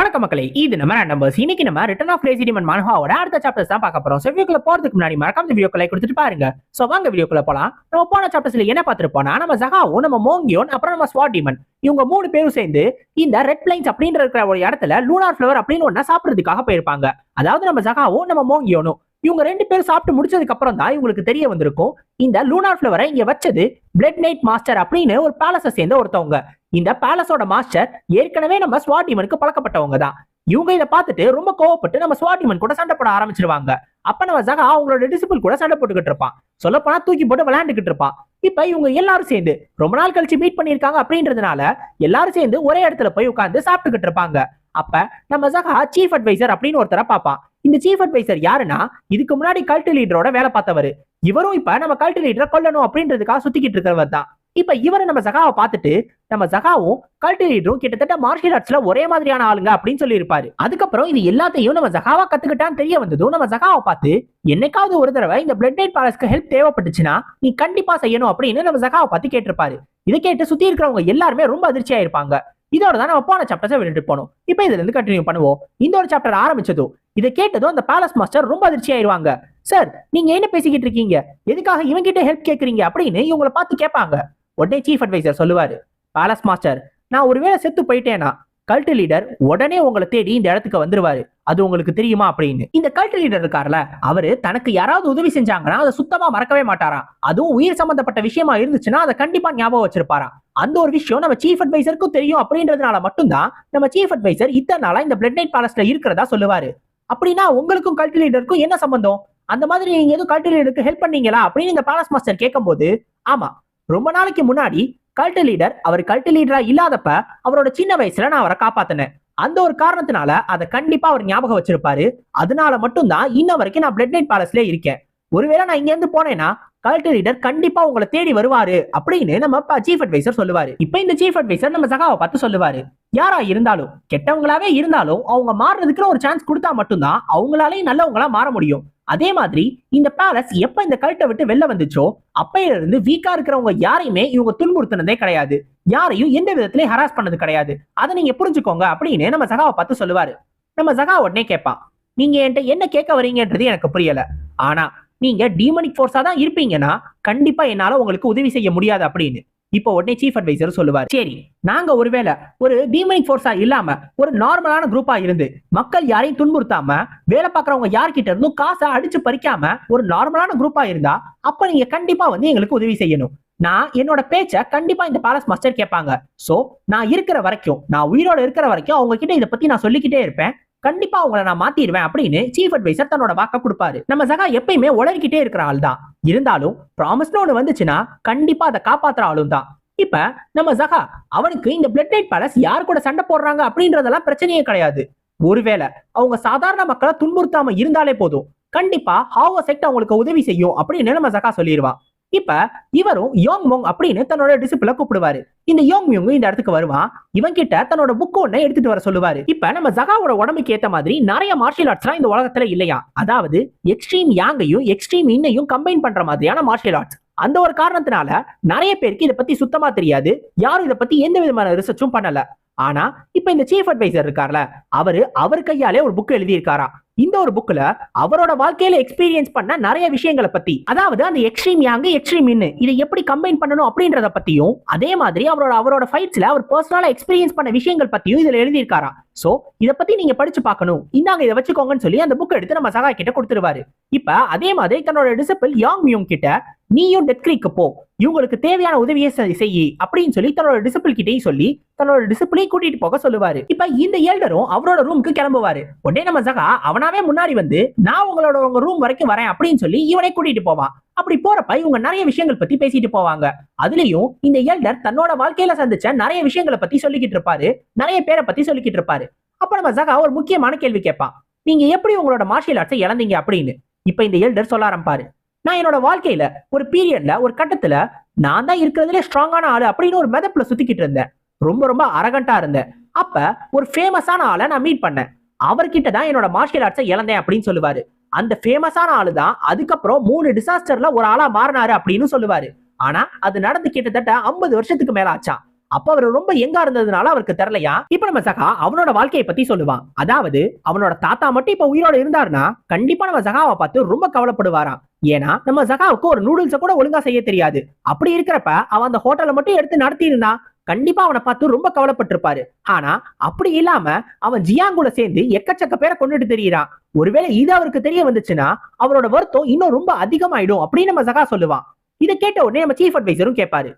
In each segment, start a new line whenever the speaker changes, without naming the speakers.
வணக்க மக்களே இது நம்ம நம்பர்ஸ் இன்னைக்கு நம்ம ரிட்டர்ன் ஆஃப் லேசி டிமன் மன்ஹாவோட அடுத்த சாப்டர்ஸ் தான் பார்க்க போறோம். ஸோ வீடியோக்குள்ள போறதுக்கு முன்னாடி மறக்காம வீடியோ லைக் கொடுத்துட்டு பாருங்க. ஸோ வாங்க வீடியோக்குள்ள போலாம். நம்ம போன சாப்டர்ஸ்ல என்ன பார்த்துருப்போம்னா நம்ம ஜகாவும் நம்ம மோங்கியோன் அப்புறம் நம்ம ஸ்வாட் டிமன் இவங்க மூணு பேரும் சேர்ந்து இந்த ரெட் பிளைன்ஸ் அப்படின்ற இருக்கிற ஒரு இடத்துல லூனார் ஃபிளவர் அப்படின்னு ஒன்று சாப்பிடுறதுக்காக போயிருப்பாங்க. அதாவது நம்ம ஜகாவும் நம்ம மோங்கியோனும் இவங்க ரெண்டு பேரும் சாப்பிட்டு முடிச்சதுக்கு அப்புறம் தான் இவங்களுக்கு தெரிய வந்திருக்கும். இந்த லூனார் ஃபிளவரை இங்க வச்சது பிளட் நைட் மாஸ்டர் அப்படின்னு ஒரு பேலஸை சேர்ந்த ஒருத்தவங்க. இந்த பேலஸோட மாஸ்டர் ஏற்கனவே நம்ம ஸ்வாட்டிமனுக்கு பழக்கப்பட்டவங்க தான். இவங்க இதை பார்த்துட்டு ரொம்ப கோவப்பட்டு நம்ம ஸ்வாட்டிமன் கூட சண்டை போட ஆரம்பிச்சிருவாங்க. அப்ப நம்ம ஜகா அவங்களோட டிசிபிள் கூட சண்டை போட்டுக்கிட்டு இருப்பான். சொல்லப்போனா தூக்கி போட்டு விளையாண்டுக்கிட்டு இருப்பான். இப்ப இவங்க எல்லாரும் சேர்ந்து ரொம்ப நாள் கழிச்சு மீட் பண்ணியிருக்காங்க அப்படின்றதுனால எல்லாரும் சேர்ந்து ஒரே இடத்துல போய் உட்காந்து சாப்பிட்டுக்கிட்டு இருப்பாங்க. அப்ப நம்ம ஜகா சீஃப் அட்வைசர் அப்படின்னு ஒருத்தரை பார்ப்பான். இந்த சீஃப் அட்வைசர் யாருன்னா இதுக்கு முன்னாடி கல்ட்டு லீடரோட வேலை பார்த்தவர். இவரும் இப்ப நம்ம கல்ட்டு லீடரை கொல்லணும் அப்படின்றதுக்காக சுத்திக்கிட்டு இருக்கிறவர் தான். இப்ப இவரை நம்ம ஜகாவை பார்த்துட்டு நம்ம ஜகாவும் கல்ட்டு கிட்டத்தட்ட மார்ஷியல் ஆர்ட்ஸ்ல ஒரே மாதிரியான ஆளுங்க அப்படின்னு சொல்லி இருப்பாரு அதுக்கப்புறம் இது எல்லாத்தையும் நம்ம ஜகாவா கத்துக்கிட்டான்னு தெரிய வந்ததும் நம்ம ஜகாவை பார்த்து என்னைக்காவது ஒரு தடவை இந்த பிளட் நைட் பேலஸ்க்கு ஹெல்ப் தேவைப்பட்டுச்சுன்னா நீ கண்டிப்பா செய்யணும் அப்படின்னு நம்ம ஜகாவை பார்த்து கேட்டிருப்பாரு. இதை கேட்டு சுத்தி இருக்கிறவங்க எல்லாருமே ரொம்ப அதிர்ச்சியா இருப்பாங்க. இதோட தான் நம்ம போன சாப்டர்ஸை விட்டுட்டு போனோம். இப்போ இதுல இருந்து கண்டினியூ பண்ணுவோம். இந்த ஒரு சாப்டர் ஆரம்பிச்சதும் இதை கேட்டதும் அந்த பேலஸ் மாஸ்டர் ரொம்ப அதிர்ச்சி ஆயிருவாங்க. சார் நீங்க என்ன பேசிக்கிட்டு இருக்கீங்க? எதுக்காக இவங்கிட்ட ஹெல்ப் கேட்குறீங்க அப்படின்னு இவங்களை பார்த்து கேட்பாங்க. உடனே சீஃப் அட்வைசர் சொல்லுவாரு பேலஸ் மாஸ்டர் நான் ஒருவேளை செத்து போயிட்டேனா கல்ட் லீடர் உடனே உங்களை தேடி இந்த இடத்துக்கு வந்துருவாரு. அது உங்களுக்கு தெரியுமா? அப்படின்னு. இந்த கல்ட் லீடர் இருக்கார்ல அவரு தனக்கு யாராவது உதவி செஞ்சாங்கன்னா அதை சுத்தமா மறக்கவே மாட்டாராம். அதுவும் உயிர் சம்பந்தப்பட்ட விஷயமா இருந்துச்சுன்னா அதை கண்டிப்பா ஞாபகம் வச்சிருப்பாராம். அந்த ஒரு விஷயம் நம்ம சீஃப் அட்வைசருக்கும் தெரியும். அப்படின்றதுனால மட்டும்தான் நம்ம சீஃப் அட்வைசர் இத்தனை நாளா இந்த பிளட் நைட் பேலஸ்ல இருக்கிறதா சொல்லுவாரு. அப்படின்னா உங்களுக்கும் கல்ட் லீடருக்கும் என்ன சம்பந்தம்? அந்த மாதிரி நீங்க எதுவும் கல்ட் லீடருக்கு ஹெல்ப் பண்ணீங்களா? அப்படின்னு இந்த பேலஸ் மாஸ்டர் கேட்கும்போது ஆமா ரொம்ப நாளைக்கு முன்னாடி கல்ட் லீடர் அவர் கல்ட் லீடரா இல்லாதப்ப அவரோட சின்ன வயசுல நான் அவரை காப்பாத்தினேன். அந்த ஒரு காரணத்தினால அதை கண்டிப்பா அவர் ஞாபகம் வச்சிருப்பாரு. அதனால மட்டும்தான் இன்ன வரைக்கும் நான் பிளட் நைட் பேலஸ்ல இருக்கேன். ஒருவேளை நான் இங்க இருந்து போனேன்னா கல்ட் லீடர் கண்டிப்பா உங்களை தேடி வருவாரு அப்படின்னு நம்ம சீஃப் அட்வைசர் சொல்லுவாரு. இப்ப இந்த சீஃப் அட்வைசர் நம்ம சகாவை பார்த்து சொல்லுவாரு. யாரா இருந்தாலும் கெட்டவங்களாவே இருந்தாலும் அவங்க மாறுறதுக்கு ஒரு சான்ஸ் கொடுத்தா மட்டும்தான் அவங்களாலேயும் நல்லவங்களா மாற முடியும். அதே மாதிரி இந்த பேலஸ் எப்ப இந்த கல்ட்டை விட்டு வெளில வந்துச்சோ அப்பையில இருந்து வீக்கா இருக்கிறவங்க யாரையுமே இவங்க துன்புறுத்தினதே கிடையாது. யாரையும் எந்த விதத்திலையும் ஹராஸ் பண்ணது கிடையாது. அதை நீங்க புரிஞ்சுக்கோங்க அப்படின்னு நம்ம சகாவை பார்த்து சொல்லுவாரு. நம்ம சகா உடனே கேட்பான் நீங்க என்கிட்ட என்ன கேட்க வரீங்கன்றது எனக்கு புரியல. ஆனா நீங்க டீமனிக் ஃபோர்ஸா தான் இருப்பீங்கன்னா கண்டிப்பா என்னால உங்களுக்கு உதவி செய்ய முடியாது அப்படின்னு. இப்போ உடனே சீஃப் அட்வைசர் சொல்லுவார் சரி நாங்க ஒருவேளை ஒரு டீமனிக் ஃபோர்ஸா இல்லாம ஒரு நார்மலான குரூப்பா இருந்து மக்கள் யாரையும் துன்புறுத்தாம வேலை பார்க்கறவங்க யார்கிட்ட இருந்தும் காசை அடிச்சு பறிக்காம ஒரு நார்மலான குரூப்பா இருந்தா அப்ப நீங்க கண்டிப்பா வந்து எங்களுக்கு உதவி செய்யணும். நான் என்னோட பேச்ச கண்டிப்பா இந்த பேலஸ் மாஸ்டர் கேட்பாங்க. சோ நான் இருக்கிற வரைக்கும் நான் உயிரோட இருக்கிற வரைக்கும் அவங்க கிட்ட இதை பத்தி நான் சொல்லிக்கிட்டே இருப்பேன். கண்டிப்பா அவங்கள நான் மாத்திடுவேன் அப்படின்னு சீஃப் அட்வைசர் தன்னோட வாக்க கொடுப்பாரு. நம்ம சகா எப்பயுமே உளறிக்கிட்டே இருக்கிற ஆள் தான். இருந்தாலும் ப்ராமிஸ்னு ஒன்று வந்துச்சுன்னா கண்டிப்பா அதை காப்பாத்துற ஆளும் தான். இப்ப நம்ம ஜகா அவனுக்கு இந்த பிளட் நைட் பேலஸ் யார் கூட சண்டை போடுறாங்க அப்படின்றதெல்லாம் பிரச்சனையே கிடையாது. ஒருவேளை அவங்க சாதாரண மக்களை துன்புறுத்தாம இருந்தாலே போதும். கண்டிப்பா ஹாவோ செக்ட் அவங்களுக்கு உதவி செய்யும் அப்படின்னு நம்ம ஜகா சொல்லிடுவான் இப்ப இவரும் யோங் மோங் அப்படின்னு தன்னோட டிசிப்ள கூப்பிடுவாரு. இந்த யோங் மியூங் இந்த இடத்துக்கு வருவான். இவன் கிட்ட தன்னோட புக் ஒண்ணு எடுத்துட்டு வர சொல்லுவாரு. இப்ப நம்ம ஜகாவோட உடம்புக்கு ஏத்த மாதிரி நிறைய மார்ஷியல் ஆர்ட்ஸ்லாம் இந்த உலகத்துல இல்லையா? அதாவது எக்ஸ்ட்ரீம் யாங்கையும் எக்ஸ்ட்ரீம் இன்னையும் கம்பைன் பண்ற மாதிரியான மார்ஷியல் ஆர்ட்ஸ் அந்த ஒரு காரணத்தினால நிறைய பேருக்கு இதை பத்தி சுத்தமா தெரியாது. யாரும் இதை பத்தி எந்த விதமான ரிசர்ச்சும் பண்ணல. ஆனா இப்ப இந்த சீஃப் அட்வைசர் இருக்கார்ல அவரு அவர் கையாலே ஒரு புக் எழுதியிருக்காராம். இந்த ஒரு புக்ல அவரோட வாழ்க்கையில எக்ஸ்பீரியன்ஸ் பண்ண நிறைய விஷயங்களை பத்தி. அதாவது அந்த எக்ஸ்ட்ரீம் யாங் எக்ஸ்ட்ரீம் இன்னு இதை எப்படி கம்பைன் பண்ணணும் அப்படின்றத பத்தியும் அதே மாதிரி அவரோட அவரோட ஃபைட்ஸ்ல அவர் பர்சனலா எக்ஸ்பீரியன்ஸ் பண்ண விஷயங்கள் பத்தியும் இதுல எழுதியிருக்காரா சோ இத பத்தி நீங்க படிச்சு பார்க்கணும். இந்தாங்க இதை வச்சுக்கோங்கன்னு சொல்லி அந்த புக் எடுத்து நம்ம சகா கிட்ட கொடுத்துருவாரு. இப்ப அதே மாதிரி தன்னோட டிசிபிள் யாங் மியூங் கிட்ட நீயும் டெத்கிரிக்கு போ. இவங்களுக்கு தேவையான உதவியை செய்- செய்யி அப்படின்னு சொல்லி தன்னோட டிசிபிள் கிட்டேயும் சொல்லி தன்னோட டிசிப்ளையும் கூட்டிட்டு போக சொல்லுவாரு. இப்ப இந்த ஏல்டரும் அவரோட ரூமுக்கு கிளம்புவாரு. உடனே நம்ம சகா அவனாவே முன்னாடி வந்து நான் உங்களோட உங்க ரூம் வரைக்கும் வரேன் அப்படின்னு சொல்லி இவனை கூட்டிட்டு போவான் அப்படி போறப்ப இவங்க நிறைய விஷயங்கள் பத்தி பேசிட்டு போவாங்க. அதுலயும் இந்த ஏல்டர் தன்னோட வாழ்க்கையில சந்திச்ச நிறைய விஷயங்களை பத்தி சொல்லிக்கிட்டு இருப்பாரு. நிறைய பேரை பத்தி சொல்லிக்கிட்டு இருப்பாரு. அப்ப நம்ம சகா ஒரு முக்கியமான கேள்வி கேட்பான். நீங்க எப்படி உங்களோட மார்ஷியல் ஆர்ட்ஸை இழந்தீங்க அப்படின்னு? இப்ப இந்த ஏல்டர் சொல்ல ஆரம்பாரு நான் என்னோட வாழ்க்கையில ஒரு பீரியட்ல ஒரு கட்டத்துல நான் தான் இருக்கிறதுல ஸ்ட்ராங்கான ஆளு அப்படின்னு ஒரு மெதப்புல சுத்திக்கிட்டு இருந்தேன். ரொம்ப ரொம்ப அரகண்டா இருந்தேன். அப்ப ஒரு ஃபேமஸான ஆளை நான் மீட் பண்ணேன். அவர்கிட்ட தான் என்னோட மார்ஷியல் ஆர்ட்ஸை இழந்தேன் அப்படின்னு சொல்லுவாரு. அந்த ஃபேமஸான ஆளு தான் அதுக்கப்புறம் மூணு டிசாஸ்டர்ல ஒரு ஆளா மாறினாரு அப்படின்னு சொல்லுவாரு. ஆனா அது நடந்து கிட்டத்தட்ட ஐம்பது வருஷத்துக்கு மேல ஆச்சான். அப்ப அவர் ரொம்ப எங்கா இருந்ததுனால அவருக்கு தெரியலையா? இப்ப நம்ம சகா அவனோட வாழ்க்கையை பத்தி சொல்லுவான். அதாவது அவனோட தாத்தா மட்டும் இப்ப உயிரோட இருந்தாருன்னா கண்டிப்பா நம்ம சகாவை பார்த்து ரொம்ப கவலைப்படுவாராம். ஏன்னா நம்ம ஜகாவுக்கு ஒரு நூடுல்ஸ கூட ஒழுங்கா செய்ய தெரியாது. அப்படி இருக்கிறப்ப அவன் அந்த ஹோட்டலை மட்டும் எடுத்து நடத்தி இருந்தான் கண்டிப்பா அவனை பார்த்து ரொம்ப கவலைப்பட்டிருப்பாரு. ஆனா அப்படி இல்லாம அவன் ஜியாங்குல சேர்ந்து எக்கச்சக்க பேரை கொண்டுட்டு தெரியிறான். ஒருவேளை இது அவருக்கு தெரிய வந்துச்சுன்னா அவரோட வருத்தம் இன்னும் ரொம்ப அதிகமாயிடும் அப்படின்னு நம்ம ஜகா சொல்லுவான். இதை கேட்ட உடனே நம்ம சீஃப் அட்வைசரும் கேட்பாரு.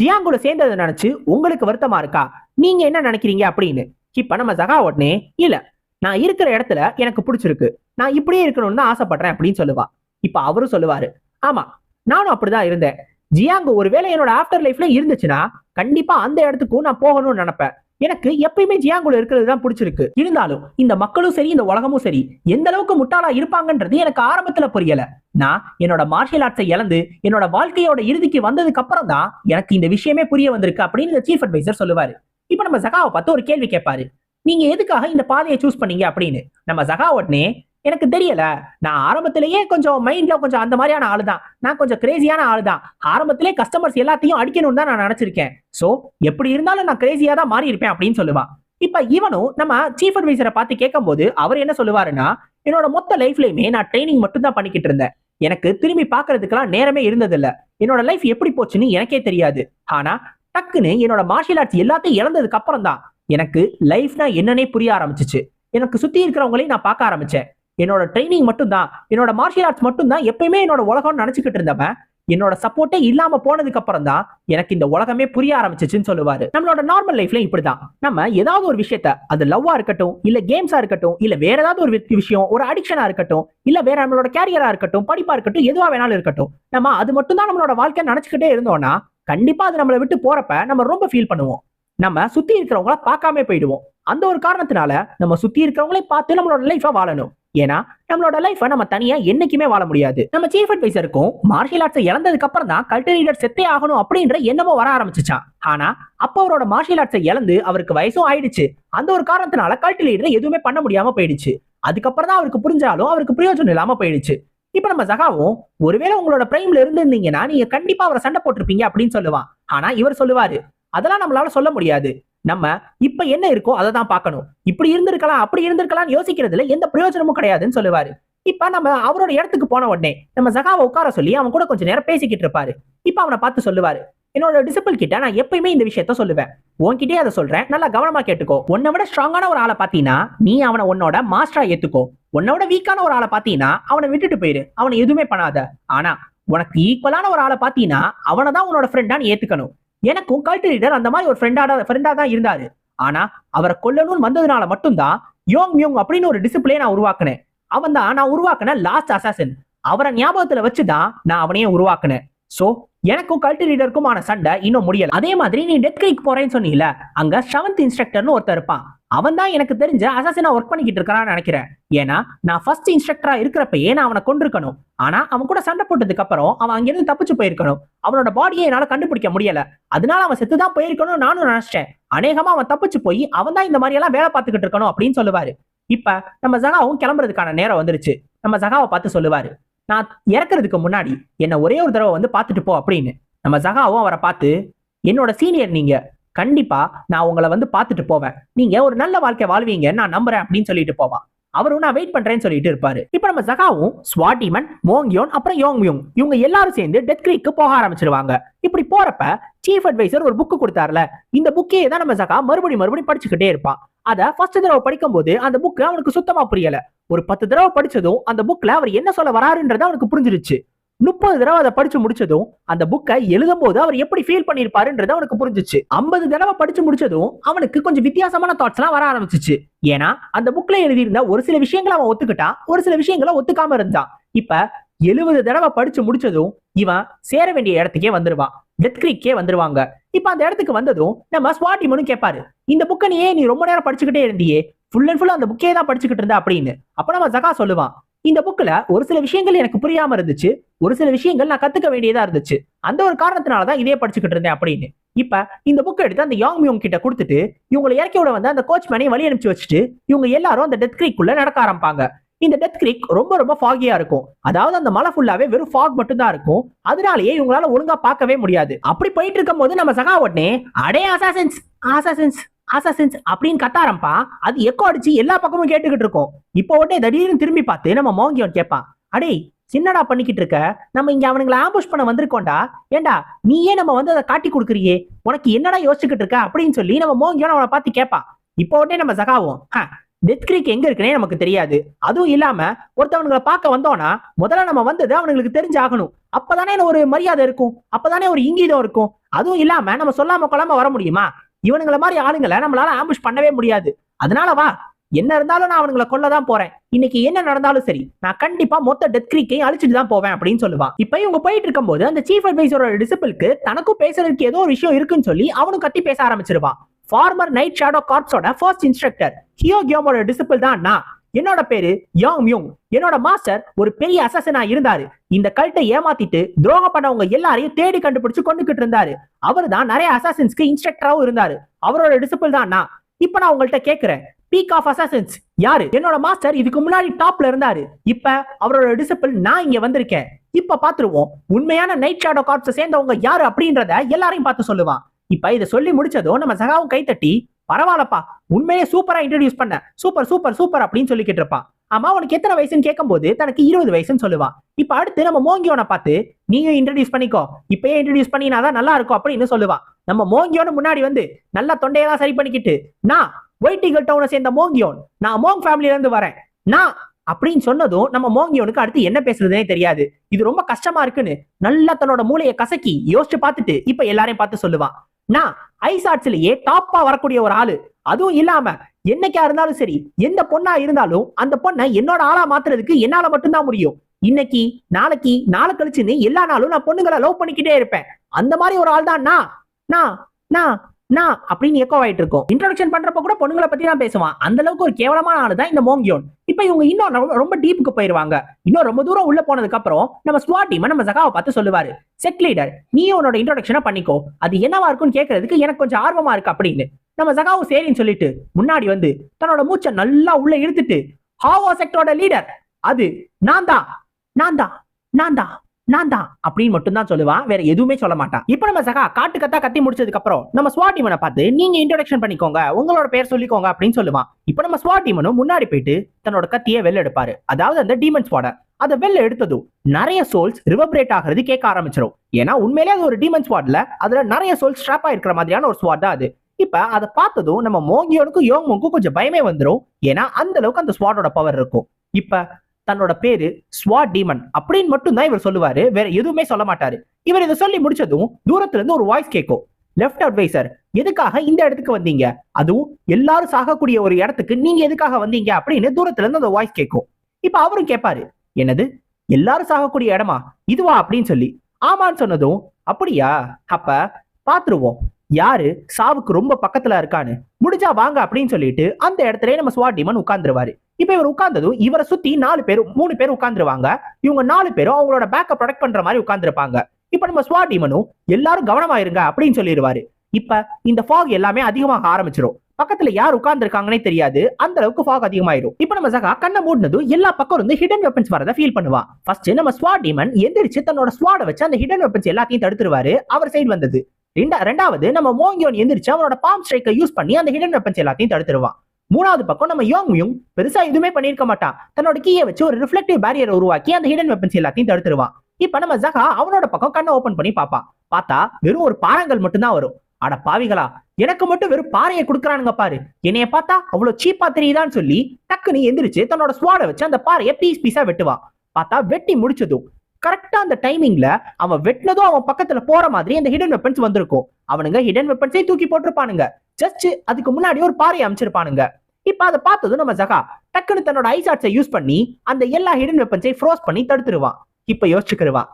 ஜியாங்குல சேர்ந்ததை நினைச்சு உங்களுக்கு வருத்தமா இருக்கா? நீங்க என்ன நினைக்கிறீங்க அப்படின்னு. இப்ப நம்ம ஜகா உடனே இல்ல நான் இருக்கிற இடத்துல எனக்கு பிடிச்சிருக்கு. நான் இப்படியே இருக்கணும்னு தான் ஆசைப்படுறேன் அப்படின்னு சொல்லுவா. இப்ப அவரும் சொல்லுவாரு ஆமா நானும் அப்படிதான் இருந்தேன். ஜியாங்கு ஒருவேளை என்னோட ஆஃப்டர் லைஃப்ல இருந்துச்சுன்னா கண்டிப்பா அந்த இடத்துக்கும் நான் போகணும்னு நினைப்பேன். எனக்கு எப்பயுமே ஜியாங்குல இருக்கிறது தான் பிடிச்சிருக்கு. இருந்தாலும் இந்த மக்களும் சரி இந்த உலகமும் சரி எந்த அளவுக்கு முட்டாளா இருப்பாங்கன்றது எனக்கு ஆரம்பத்துல புரியல. நான் என்னோட மார்ஷியல் ஆர்ட்ஸை இழந்து என்னோட வாழ்க்கையோட இறுதிக்கு வந்ததுக்கு அப்புறம் தான் எனக்கு இந்த விஷயமே புரிய வந்திருக்கு அப்படின்னு இந்த சீஃப் அட்வைசர் சொல்லுவாரு. இப்ப நம்ம ஜகாவை பார்த்து ஒரு கேள்வி கேட்பாரு. நீங்க எதுக்காக இந்த பாதையை சூஸ் பண்ணீங்க? அப்படின்னு. நம்ம ஜகா உடனே எனக்கு தெரியல. நான் ஆரம்பத்திலேயே கொஞ்சம் மைண்ட்ல கொஞ்சம் அந்த மாதிரியான ஆளு தான் நான் கொஞ்சம் கிரேசியான ஆளு தான் ஆரம்பத்திலே கஸ்டமர்ஸ் எல்லாத்தையும் அடிக்கணும்னு தான் நான் நினைச்சிருக்கேன். சோ எப்படி இருந்தாலும் நான் கிரேசியா தான் மாறி இருப்பேன் அப்படின்னு சொல்லுவான் இப்ப இவனும் நம்ம சீஃப் அட்வைசரை பார்த்து கேட்கும்போது அவர் என்ன சொல்லுவாருன்னா என்னோட மொத்த லைஃப்லயுமே நான் ட்ரைனிங் மட்டும் தான் பண்ணிக்கிட்டு இருந்தேன். எனக்கு திரும்பி பாக்குறதுக்கெல்லாம் நேரமே இருந்ததில்ல. என்னோட லைஃப் எப்படி போச்சுன்னு எனக்கே தெரியாது. ஆனா டக்குன்னு என்னோட மார்ஷியல் ஆர்ட்ஸ் எல்லாத்தையும் இழந்ததுக்கு அப்புறம் தான் எனக்கு லைஃப்னா என்னன்னே புரிய ஆரம்பிச்சிச்சு. எனக்கு சுத்தி இருக்கிறவங்களையும் நான் பார்க்க ஆரம்பிச்சேன். என்னோட ட்ரைனிங் மட்டும் தான் என்னோட மார்ஷியல் ஆர்ட்ஸ் மட்டும் தான் எப்பயுமே என்னோட உலகம்னு நினைச்சுக்கிட்டு இருந்தவன் என்னோட சப்போர்ட்டே இல்லாம போனதுக்கு அப்புறம் தான் எனக்கு இந்த உலகமே புரிய ஆரம்பிச்சிச்சுன்னு சொல்லுவாரு. நம்மளோட நார்மல் லைஃப்ல இப்படிதான். நம்ம ஏதாவது ஒரு விஷயத்த அது லவ்வா இருக்கட்டும் இல்ல கேம்ஸா இருக்கட்டும் இல்ல வேற ஏதாவது ஒரு விஷயம் ஒரு அடிக்ஷனா இருக்கட்டும் இல்ல வேற நம்மளோட கேரியரா இருக்கட்டும் படிப்பா இருக்கட்டும் எதுவா வேணாலும் இருக்கட்டும் நம்ம அது மட்டும் தான் நம்மளோட வாழ்க்கை நினைச்சுக்கிட்டே இருந்தோம்னா கண்டிப்பா அது நம்மளை விட்டு போறப்ப நம்ம ரொம்ப ஃபீல் பண்ணுவோம். நம்ம சுத்தி இருக்கிறவங்கள பார்க்காம போயிடுவோம். அந்த ஒரு காரணத்தினால நம்ம சுத்தி இருக்கிறவங்களே பார்த்து நம்மளோட லைஃபை வாழணும். ஏன்னா நம்மளோட லைஃபை நம்ம தனியா என்னைக்குமே வாழ முடியாது. நம்ம சீஃப் அட்வைசருக்கும் மார்ஷியல் ஆர்ட்ஸை இழந்ததுக்கு அப்புறம் தான் கல்டர் செத்தே ஆகணும் அப்படின்ற எண்ணமோ வர ஆரம்பிச்சிச்சான் ஆனா அப்ப அவரோட மார்ஷியல் ஆர்ட்ஸை இழந்து அவருக்கு வயசும் ஆயிடுச்சு. அந்த ஒரு காரணத்தினால கல்ட் லீடர் எதுவுமே பண்ண முடியாம போயிடுச்சு. அதுக்கப்புறம் தான் அவருக்கு புரிஞ்சாலும் அவருக்கு பிரயோஜனம் இல்லாம போயிடுச்சு. இப்ப நம்ம சகாவும் ஒருவேளை உங்களோட பிரைம்ல இருந்திருந்தீங்கன்னா நீங்க கண்டிப்பா அவரை சண்டை போட்டிருப்பீங்க அப்படின்னு சொல்லுவான். ஆனா இவர் சொல்லுவாரு அதெல்லாம் நம்மளால சொல்ல முடியாது. நம்ம இப்ப என்ன இருக்கோ அதை தான் பார்க்கணும். இப்படி இருந்திருக்கலாம் அப்படி இருந்திருக்கலாம் யோசிக்கிறதுல எந்த பிரயோஜனமும் கிடையாதுன்னு சொல்லுவாரு. இப்ப நம்ம அவரோட இடத்துக்கு போன உடனே நம்ம சகாவை உட்கார சொல்லி அவன் கூட கொஞ்ச நேரம் பேசிக்கிட்டு இருப்பாரு. இப்ப அவனை பார்த்து சொல்லுவாரு என்னோட டிசிபிள் கிட்ட நான் எப்பயுமே இந்த விஷயத்த சொல்லுவேன். உன்கிட்டயே அதை சொல்றேன். நல்லா கவனமா கேட்டுக்கோ. உன்னை விட ஸ்ட்ராங்கான ஒரு ஆளை பாத்தீங்கன்னா நீ அவனை உன்னோட மாஸ்டரா ஏத்துக்கோ. உன்னோட விட வீக்கான ஒரு ஆளை பாத்தீங்கன்னா அவனை விட்டுட்டு போயிரு. அவனை எதுவுமே பண்ணாத. ஆனா உனக்கு ஈக்குவலான ஒரு ஆளை பாத்தீங்கன்னா அவனை தான் உன்னோட ஃப்ரெண்டா நீ ஏத்துக்கணும். எனக்கும் கல்ட் லீடர் அந்த மாதிரி ஒரு ஃப்ரெண்டாட ஃப்ரெண்டாக தான் இருந்தாரு. ஆனா அவரை கொல்லணும்னு வந்ததுனால மட்டும்தான் யோங் மியோங் அப்படின்னு ஒரு டிசிப்ளே நான் உருவாக்குனேன். அவன் தான் நான் உருவாக்குன லாஸ்ட் அசாசன் அவரை ஞாபகத்துல வச்சுதான் நான் அவனையே உருவாக்குனேன். சோ எனக்கும் கல்ட் லீடருக்குமான சண்டை இன்னும் முடியல. அதே மாதிரி நீ டெத் கிரிக் போறேன்னு சொன்னீல அங்க செவன்த் இன்ஸ்ட்ரக்டர்னு ஒருத்தர் இருப்பான். அவன் தான் எனக்கு தெரிஞ்ச அசாசினா ஒர்க் பண்ணிக்கிட்டு இருக்கான்னு நினைக்கிறேன். ஏன்னா நான் ஃபர்ஸ்ட் இன்ஸ்ட்ரக்டரா இருக்கிறப்பயே நான் அவனை கொண்டிருக்கணும் ஆனா அவன் கூட சண்டை போட்டதுக்கு அப்புறம் அவன் அங்கிருந்து தப்பிச்சு போயிருக்கணும். அவனோட பாடியை என்னால கண்டுபிடிக்க முடியல. அதனால அவன் செத்து தான் போயிருக்கணும் நானும் நினைச்சேன் அநேகமா அவன் தப்பிச்சு போய் அவன் தான் இந்த மாதிரி எல்லாம் வேலை பார்த்துக்கிட்டு இருக்கணும் அப்படின்னு சொல்லுவாரு. இப்ப நம்ம ஜகாவும் கிளம்புறதுக்கான நேரம் வந்துருச்சு. நம்ம ஜகாவை பார்த்து சொல்லுவாரு. நான் இறக்குறதுக்கு முன்னாடி என்ன ஒரே ஒரு தடவை வந்து பார்த்துட்டு போ அப்படின்னு. நம்ம ஜகாவும் அவரை பார்த்து என்னோட சீனியர் நீங்க கண்டிப்பா நான் உங்களை வந்து பார்த்துட்டு போவேன். நீங்க ஒரு நல்ல வாழ்க்கை வாழ்வீங்க நான் நம்புறேன் அப்படின்னு சொல்லிட்டு போவான் அவரும் நான் வெயிட் பண்றேன்னு சொல்லிட்டு இருப்பாரு. இப்ப நம்ம ஜகாவும் ஸ்வாட்டிமன் மோங்கியோன் அப்புறம் யோங்மியோங் இவங்க எல்லாரும் சேர்ந்து டெத் கிரீக்கு போக ஆரம்பிச்சிருவாங்க. இப்படி போறப்ப சீஃப் அட்வைசர் ஒரு புக்கு கொடுத்தாருல. இந்த புக்கே தான் நம்ம ஜகா மறுபடியும் மறுபடியும் படிச்சுக்கிட்டே இருப்பான் அதை ஃபர்ஸ்ட் தடவை படிக்கும்போது அந்த புக்கு அவனுக்கு சுத்தமா புரியல. ஒரு பத்து தடவை படிச்சதும் அந்த புக்ல அவர் என்ன சொல்ல வராருன்றது அவனுக்கு புரிஞ்சிருச்சு. முப்பது தடவை அதை படிச்சு முடிச்சதும் அந்த புக்கை எழுதும் போது அவர் எப்படி ஃபீல் பண்ணிருப்பாருன்றது அவனுக்கு புரிஞ்சிச்சு. ஐம்பது தடவை படிச்சு முடிச்சதும் அவனுக்கு கொஞ்சம் வித்தியாசமான தாட்ஸ் எல்லாம் வர ஆரம்பிச்சிச்சு. ஏன்னா அந்த புக்ல எழுதியிருந்த ஒரு சில விஷயங்களை அவன் ஒத்துக்கிட்டான் ஒரு சில விஷயங்களை ஒத்துக்காம இருந்தான். இப்ப எழுபது தடவை படிச்சு முடிச்சதும் இவன் சேர வேண்டிய இடத்துக்கே வந்துருவான். டெத் கிரீக்கே வந்துருவாங்க. இப்ப அந்த இடத்துக்கு வந்ததும் நம்ம ஸ்வாட்டிமனு கேட்பாரு இந்த புக்கை நீ ஏன் நீ ரொம்ப நேரம் படிச்சுக்கிட்டே இருந்தியே? ஃபுல் அண்ட் ஃபுல் அந்த புக்கே தான் படிச்சுக்கிட்டு இருந்த? அப்படின்னு. அப்ப நம்ம ஜகா சொல்லுவான் இந்த புக்ல ஒரு சில விஷயங்கள் எனக்கு புரியாம இருந்துச்சு. ஒரு சில விஷயங்கள் நான் கத்துக்க வேண்டியதா இருந்துச்சு. அந்த ஒரு காரணத்தினால தான் இதே படிச்சுக்கிட்டு இருந்தேன் அப்படின்னு. இப்ப இந்த புக்கை எடுத்து அந்த யாங் மியோங் கிட்ட கொடுத்துட்டு இவங்களை இறக்கி விட வந்து அந்த கோச் மேனையும் வழி அனுப்பிச்சு வச்சுட்டு இவங்க எல்லாரும் அந்த டெத் கிரீக்குள்ள நடக்க ஆரம்பிப்பாங்க. இந்த டெத் கிரீக் ரொம்ப ரொம்ப ஃபாகியா இருக்கும். அதாவது அந்த மலை ஃபுல்லாவே வெறும் ஃபாக் மட்டும் தான் இருக்கும். அதனாலேயே இவங்களால ஒழுங்கா பார்க்கவே முடியாது. அப்படி போயிட்டு இருக்கும் போது நம்ம சகா உடனே அடே அசாசன்ஸ் அசாசன்ஸ் அசாசன்ஸ் அப்படின்னு கத்தாரம்பா அது எக்கோ அடிச்சு எல்லா பக்கமும் கேட்டுக்கிட்டு இருக்கோம். இப்போ உடனே திடீர்னு திரும்பி பார்த்து நம்ம மோங்கியோன் கேட்பான். அடே சின்னடா பண்ணிக்கிட்டு இருக்க? நம்ம இங்க அவனுங்களை ஆம்புஷ் பண்ண வந்திருக்கோம்டா. ஏண்டா நீயே நம்ம வந்து அதை காட்டி கொடுக்குறியே? உனக்கு என்னடா யோசிச்சுக்கிட்டு இருக்க? அப்படின்னு சொல்லி நம்ம மோங்கியோன் அவனை பார்த்து கேட்பான். இப்போ உடனே நம்ம சகாவும். டெத் கிரீக் எங்க இருக்குன்னே நமக்கு தெரியாது. அதுவும் இல்லாம ஒருத்தவனுங்களை பார்க்க வந்தோம்னா முதல்ல நம்ம வந்தது அவனுங்களுக்கு தெரிஞ்சாகணும். அப்பதானே ஒரு மரியாதை இருக்கும். அப்பதானே ஒரு இங்கீதம் இருக்கும். அதுவும் இல்லாம நம்ம சொல்லாம கொள்ளாம வர முடியுமா? இவனுங்களை மாதிரி ஆளுங்களை நம்மளால ஆம்புஷ் பண்ணவே முடியாது. அதனால வா. என்ன இருந்தாலும் நான் அவனுங்களை கொல்ல தான் போறேன். இன்னைக்கு என்ன நடந்தாலும் சரி நான் கண்டிப்பா மொத்த டெத் கிரீக்கையும் அழிச்சிட்டு தான் போவேன் அப்படின்னு சொல்லுவான் இப்ப இவங்க போயிட்டு இருக்கும்போது அந்த சீஃப் அட்வைசரோட டிசிபிளுக்கு தனக்கும் பேசுறதுக்கு ஏதோ ஒரு விஷயம் இருக்குன்னு சொல்லி அவனும் கட்டி பேச ஆரம்பிச்சிருவான் ஃபார்மர் நைட் ஷேடோ கார்ப்ஸோட ஃபர்ஸ்ட் இன்ஸ்ட்ரக்டர் ஹியோ கியோமோட டிசிபிள் தான் நான். என்னோட பேரு யோங் மியூங். என்னோட மாஸ்டர் ஒரு பெரிய அசசனா இருந்தாரு. இந்த கல்ட்டை ஏமாத்திட்டு துரோகம் பண்ணவங்க எல்லாரையும் தேடி கண்டுபிடிச்சு கொண்டுகிட்டு இருந்தாரு. அவர் தான் நிறைய அசாசன்ஸ்க்கு இன்ஸ்ட்ரக்டராகவும் இருந்தாரு. அவரோட டிசிபிள் தான் நான். இப்ப நான் உங்கள்கிட்ட கேட்கிறேன் பீக் ஆஃப் அசாசன்ஸ் யாரு? என்னோட மாஸ்டர் இதுக்கு முன்னாடி டாப்ல இருந்தாரு. இப்ப அவரோட டிசிபிள் நான் இங்க வந்திருக்கேன். இப்ப பாத்துருவோம். உண்மையான நைட் ஷேடோ கார்ப்ஸ் சேர்ந்தவங்க யாரு அப்படின்றத எல்லாரையும் பார்த்து சொல்லுவான். இப்ப இதை சொல்லி முடிச்சதும் நம்ம சகாவும் கைத்தட்டி பரவாயில்லப்பா. உண்மையே சூப்பரா இன்ட்ரடியூஸ் பண்ண. சூப்பர் சூப்பர் சூப்பர் அப்படின்னு சொல்லிக்கிட்டு இருப்பான் ஆமா உனக்கு எத்தனை வயசுன்னு கேட்கும்போது தனக்கு இருபது வயசுன்னு சொல்லுவான் இப்ப அடுத்து நம்ம மோங்கியோனை பார்த்து நீயும் இன்ட்ரடியூஸ் பண்ணிக்கோ. இப்பயே இன்ட்ரடியூஸ் பண்ணினாதான் நல்லா இருக்கும் அப்படின்னு சொல்லுவான் நம்ம மோங்கியோன்னு முன்னாடி வந்து நல்லா தொண்டையெல்லாம் சரி பண்ணிக்கிட்டு நான் ஒயிட் டவுனை சேர்ந்த மோங்கியோன். நான் மோங் ஃபேமிலில இருந்து வரேன். நான் அப்படின்னு சொன்னதும் நம்ம மோங்கியோனுக்கு அடுத்து என்ன பேசுறதுனே தெரியாது. இது ரொம்ப கஷ்டமா இருக்குன்னு நல்லா தன்னோட மூளையை கசக்கி யோசிச்சு பார்த்துட்டு இப்ப எல்லாரையும் பார்த்து சொல்லுவான் நான் ஐஸ் ஆர்ட்ஸ்லயே டாப்பா வரக்கூடிய ஒரு ஆளு. அதுவும் இல்லாம என்னைக்கா இருந்தாலும் சரி எந்த பொண்ணா இருந்தாலும் அந்த பொண்ணை என்னோட ஆளா மாத்துறதுக்கு என்னால மட்டும்தான் முடியும். இன்னைக்கு நாளைக்கு நாளை கழிச்சுன்னு எல்லா நாளும் நான் பொண்ணுங்களை லவ் பண்ணிக்கிட்டே இருப்பேன். அந்த மாதிரி ஒரு ஆள் தான் நான் நான் நான் அப்படின்னு எக்கோ ஆயிட்டு இருக்கும். இன்ட்ரோடக்ஷன் பண்றப்ப கூட பொண்ணுங்களை பத்தி தான் பேசுவான். அந்த அளவுக்கு ஒரு கேவலமான ஆளு தான் இந்த மோங்கியோன் இப்ப இவங்க இன்னும் ரொம்ப- ரொம்ப டீப்புக்கு போயிருவாங்க. இன்னும் ரொம்ப தூரம் உள்ள போனதுக்கு அப்புறம் நம்ம ஸ்வாட் டீம் நம்ம ஜகாவை பார்த்து சொல்லுவாரு. செட் லீடர் நீ உன்னோட இன்ட்ரோடக்ஷனை பண்ணிக்கோ. அது என்னவா இருக்கும்னு கேட்கறதுக்கு எனக்கு கொஞ்சம் ஆர்வமா இருக்கு அப்படின்னு நம்ம ஜகாவும் சரின்னு சொல்லிட்டு முன்னாடி வந்து தன்னோட மூச்சை நல்லா உள்ள இழுத்துட்டு ஹாவோ செக்டரோட லீடர் அது நான் தான் நான் தான் நான் தான் நான் தான் அப்படின்னு மட்டும் தான் சொல்லுவான் வேற எதுவுமே சொல்ல மாட்டான் இப்போ நம்ம சகா காட்டு கத்தா கத்தி முடிச்சதுக்கு அப்புறம் நம்ம ஸ்வாட் டீமனை பார்த்து நீங்க இன்ட்ரோடக்ஷன் பண்ணிக்கோங்க உங்களோட பேர் சொல்லிக்கோங்க அப்படின்னு சொல்லுவான் இப்போ நம்ம ஸ்வாட் டீமனும் முன்னாடி போயிட்டு தன்னோட கத்தியை வெளில எடுப்பாரு. அதாவது அந்த டீமன் ஸ்வாட அதை வெளில எடுத்ததும் நிறைய சோல்ஸ் ரிவபரேட் ஆகிறது கேட்க ஆரம்பிச்சிடும் ஏன்னா உண்மையிலேயே அது ஒரு டீமன் ஸ்வாட்ல அதுல நிறைய சோல்ஸ் ஸ்ட்ராப் ஆயிருக்கிற மாதிரியான ஒரு ஸ்வாட் தான் அது. இப்ப அதை பார்த்ததும் நம்ம மோங்கியோனுக்கும் யோங்முக்கும் கொஞ்சம் பயமே வந்துரும். ஏன்னா அந்த அளவுக்கு அந்த ஸ்வாடோட பவர் இருக்கும். இப்ப தன்னோட பேரு ஸ்வா டீமன் அப்படின்னு மட்டும் தான் இவர் சொல்லுவாரு. வேற எதுவுமே சொல்ல மாட்டாரு. இவர் இதை சொல்லி முடிச்சதும் தூரத்துல இருந்து ஒரு வாய்ஸ் கேட்கும் லெஃப்ட் அட்வைசர் எதுக்காக இந்த இடத்துக்கு வந்தீங்க? அதுவும் எல்லாரும் சாகக்கூடிய ஒரு இடத்துக்கு நீங்க எதுக்காக வந்தீங்க? அப்படின்னு தூரத்துல இருந்து அந்த வாய்ஸ் கேட்கும் இப்ப அவரும் கேட்பாரு என்னது? எல்லாரும் சாகக்கூடிய இடமா? இதுவா? அப்படின்னு சொல்லி. ஆமான்னு சொன்னதும் அப்படியா? அப்ப பாத்துருவோம். யாரு? சாவுக்கு ரொம்ப பக்கத்துல இருக்கான்னு. முடிஞ்சா வாங்க அப்படின்னு சொல்லிட்டு அந்த இடத்துல நம்ம ஸ்வாட் டீமன் உட்கார்ந்துருவாரு. இப்ப இவர் உட்கார்ந்ததும் இவரை சுத்தி நாலு பேர் மூணு பேர் உட்கார்ந்துருவாங்க. இவங்க நாலு பேரும் அவங்களோட பேக்கை ப்ரொடெக்ட் பண்ற மாதிரி உட்கார்ந்துருப்பாங்க. இப்ப நம்ம ஸ்வாட் எல்லாரும் கவனமா இருங்க அப்படின்னு சொல்லிடுவாரு. இப்ப இந்த ஃபாக் எல்லாமே அதிகமாக ஆரம்பிச்சிடும் பக்கத்துல யார் உட்கார்ந்துருக்காங்கன்னே தெரியாது. அந்த அளவுக்கு ஃபாக் அதிகமாயிரும். இப்ப நம்ம சகா கண்ணை மூடினதும் எல்லா பக்கம் இருந்து ஹிடன் வெப்பன்ஸ் வரத ஃபீல் பண்ணுவான் ஃபர்ஸ்ட் நம்ம ஸ்வாட் டீமன் எந்திரிச்சு தன்னோட ஸ்வாட வச்சு அந்த ஹிடன் வெப்பன்ஸ் எல்லாத்தையும் தடுத்துருவாரு. அவர் சைடு வந்தது. ரெண்டாவது நம்ம மோங்கியோன் எந்திரிச்சு அவனோட பாம் ஸ்ட்ரைக்கை யூஸ் பண்ணி அந்த ஹிடன் வெப்பன்ஸ் எல்லாத்தையும் தடுத்துருவான். மூணாவது பக்கம் நம்ம யோங் யூங் பெருசா எதுவுமே பண்ணிருக்க மாட்டான். தன்னோட கீயை வச்சு ஒரு ரிஃப்ளெக்டிவ் பேரியர் உருவாக்கி அந்த ஹிடன் வெப்பன்ஸ் எல்லாத்தையும் தடுத்துருவான். இப்ப நம்ம ஜகா அவனோட பக்கம் கண்ணை ஓபன் பண்ணி பாப்பான் பார்த்தா வெறும் ஒரு பாறங்கள் மட்டும்தான் வரும். அட பாவிகளா எனக்கு மட்டும் வெறும் பாறையை கொடுக்குறானுங்க பாரு. என்னைய பார்த்தா அவ்வளவு சீப்பா தெரியுதான்னு சொல்லி டக்குன்னு எந்திரிச்சு தன்னோட ஸ்வாட வச்சு அந்த பாறையை பீஸ் பீஸா வெட்டுவான். பார்த்தா வெட்டி முடிச்சதும் கரெக்டா அந்த டைமிங்ல அவன் வெட்டினதும் அவன் பக்கத்துல போற மாதிரி அந்த ஹிடன் வெப்பன்ஸ் வந்திருக்கும். அவனுங்க ஹிடன் வெப்பன்ஸே தூக்கி போட்டிருப்பானுங்க. ஜஸ்ட் அதுக்கு முன்னாடி ஒரு பாறையை அமைச்சிருப்பானுங்க. இப்ப அதை பார்த்ததும் நம்ம ஜகா டக்குன்னு தன்னோட ஐசாட்ஸை யூஸ் பண்ணி அந்த எல்லா ஹிடன் வெப்பன்ஸை ஃப்ரோஸ் பண்ணி தடுத்துருவான். இப்ப யோசிச்சுக்கிருவான்.